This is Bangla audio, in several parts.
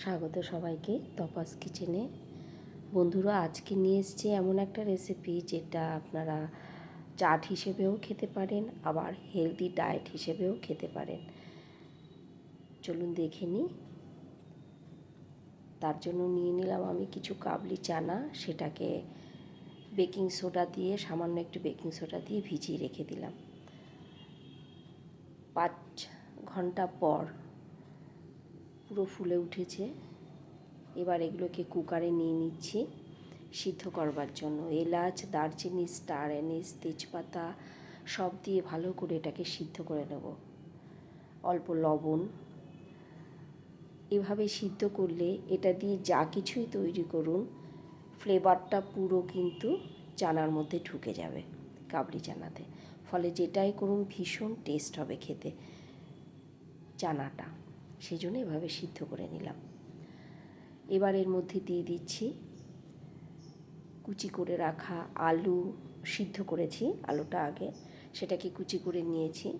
স্বাগত সবাইকে তপাস কিচেনে। বন্ধুরা, আজকে নিয়ে এসেছি এমন একটা রেসিপি যেটা আপনারা চাট হিসেবেও খেতে পারেন, আবার হেলদি ডায়েট হিসেবেও খেতে পারেন। চলুন দেখে নিই। তার জন্য নিয়ে নিলাম আমি কিছু কাবলি চানা, সেটাকে বেকিং সোডা দিয়ে, সামান্য একটু বেকিং সোডা দিয়ে ভিজিয়ে রেখে দিলাম। পাঁচ ঘণ্টা পর পুরো ফুলে উঠেছে। এবার এগুলোকে কুকারে নিয়ে নিচ্ছি সিদ্ধ করবার জন্য। এলাচ, দারচিনি, স্টার অ্যানিস, তেজপাতা সব দিয়ে ভালো করে এটাকে সিদ্ধ করে নেব। অল্প লবণ। এভাবে সিদ্ধ করলে এটা দিয়ে যা কিছুই তৈরি করুন, ফ্লেভারটা পুরো কিন্তু চানার মধ্যে ঢুকে যাবে কাবলি চানাতে। ফলে যেটাই করুন ভীষণ টেস্ট হবে খেতে চানাটা। সেই জন্য এভাবে সিদ্ধ করে নিলাম। এবার এর মধ্যে দিয়ে দিচ্ছি কুচি করে রাখা আলু সিদ্ধ করেছি, আলুটা আগে। সেটাকে কুচি করে নিয়েছি।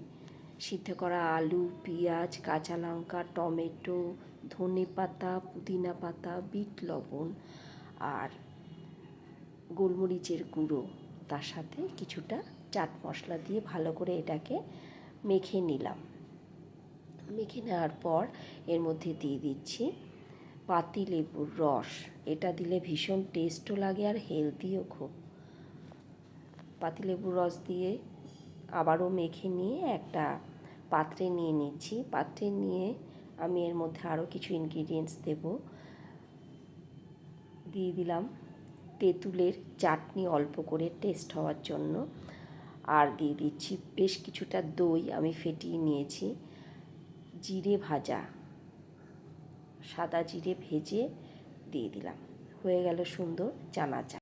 সিদ্ধ করা আলু, পেঁয়াজ, কাঁচা লঙ্কা, টমেটো, ধনে পাতা, পুদিনা পাতা, বিট লবণ আর গোলমরিচের গুঁড়ো। তার সাথে কিছুটা চাট মশলা দিয়ে ভালো করে এটাকে মেখে নিলাম। মেখে নেওয়ার পর এর মধ্যে দিয়ে দিচ্ছি পাতি লেবুর রস। এটা দিলে ভীষণ টেস্টও লাগে আর হেলদিও খুব। পাতি লেবুর রস দিয়ে আবারও মেখে নিয়ে একটা পাত্রে নিয়ে নিচ্ছি। পাত্রে নিয়ে আমি এর মধ্যে আরও কিছু ইনগ্রিডিয়েন্টস দেব। দিয়ে দিলাম তেঁতুলের চাটনি অল্প করে টেস্ট হওয়ার জন্য। আর দিয়ে দিচ্ছি বেশ কিছুটা দই আমি ফেটিয়ে নিয়েছি। জিরে ভাজা। সাদা জিরে ভেজে দিয়ে দিলাম। হয়ে গেল সুন্দর চানা চা